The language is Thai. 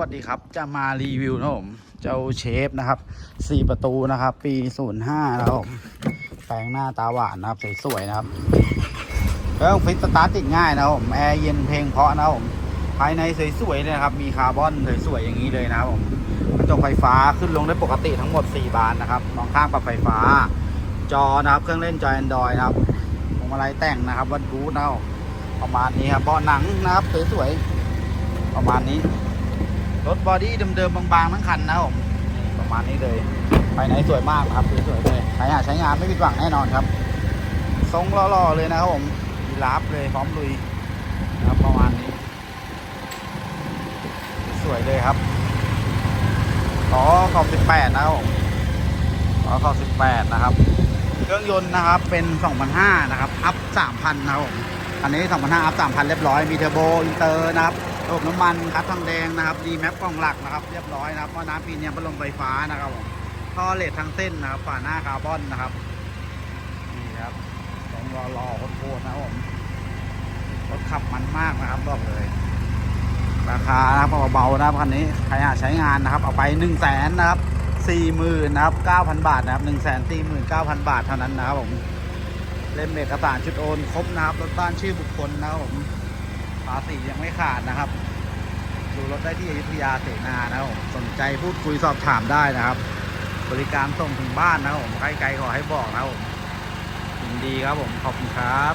วัสดีครับ จะมารีวิวนะผม เจ้าเชฟนะครับสี่ประตูนะครับ ปี05นะครับผมแปลงหน้าตาหวานนะครับ สวยๆนะครับเครื่องฟิตสตาร์ติดง่ายนะครับผมแอร์เย็นเพลงเพราะนะครับผมภายในสวยๆเลยนะครับ มีคาร์บอนสวยๆอย่างนี้เลยนะครับผมกระจกไฟฟ้าขึ้นลงได้ปกติทั้งหมด 4 บานนะครับมองข้างปรับไฟฟ้า จอนะครับ เครื่องเล่นจอ Android นะครับพวงมาลัยแต่งนะครับวัดรูทนะครับประมาณนี้ครับเบาะหนังนะครับสวยๆประมาณนี้ รถบอดี้เดิมๆบางๆทั้งคันนะครับผมประมาณนี้เลยภายในสวยมากครับสวยๆเลยใครอยาใช้งานไม่ผิดหวังแน่นอนครับทรงล่อๆเลยนะครับผมยีราฟเลยพร้อมลุยนะครับประมาณนี้ สวยเลยครับล้อขอบ18 นะครับผมล้อขอบ18 นะครับ เครื่องยนต์นะครับเป็น2,500นะครับอัพ 3,000 นะครับผมอันนี้2,500อัพ 3,000 เรียบร้อยมีเทอร์โบอินเตอร์นะครับ ระบบน้ำมันคัดทางแดงนะครับดีแมปกล่องหลักนะครับ เรียบร้อยนะครับหม้อน้ำปีเนียพัดลมไฟฟ้านะครับผมท่อเลดทั้งเส้นนะครับฝาหน้าคาร์บอนนะครับนี่ครับสองรอรอโคตรนะครับผมรถขับมันมากนะครับบอกเลย ราคานะครับเบาๆนะครับคันนี้ใครอยากใช้งานนะครับ เอาไป1นึ่งแสนนะครับสี่หมื่นนะครับเก้าพันบาทนะครับหนึ่งแสนสี่หมื่นเก้าพันบาทเท่านั้นนะครับผมเล่มเอกสารชุดโอนครบนะครับรถบ้านชื่อบุคคลนะครับผม ภาษียังไม่ขาดนะครับ ดูรถได้ที่อยุธยาเสนานะครับสนใจพูดคุยสอบถามได้นะครับ บริการส่งถึงบ้านนะครับผมใครไกลขอให้บอกนะครับผมยินดีครับผมขอบคุณครับ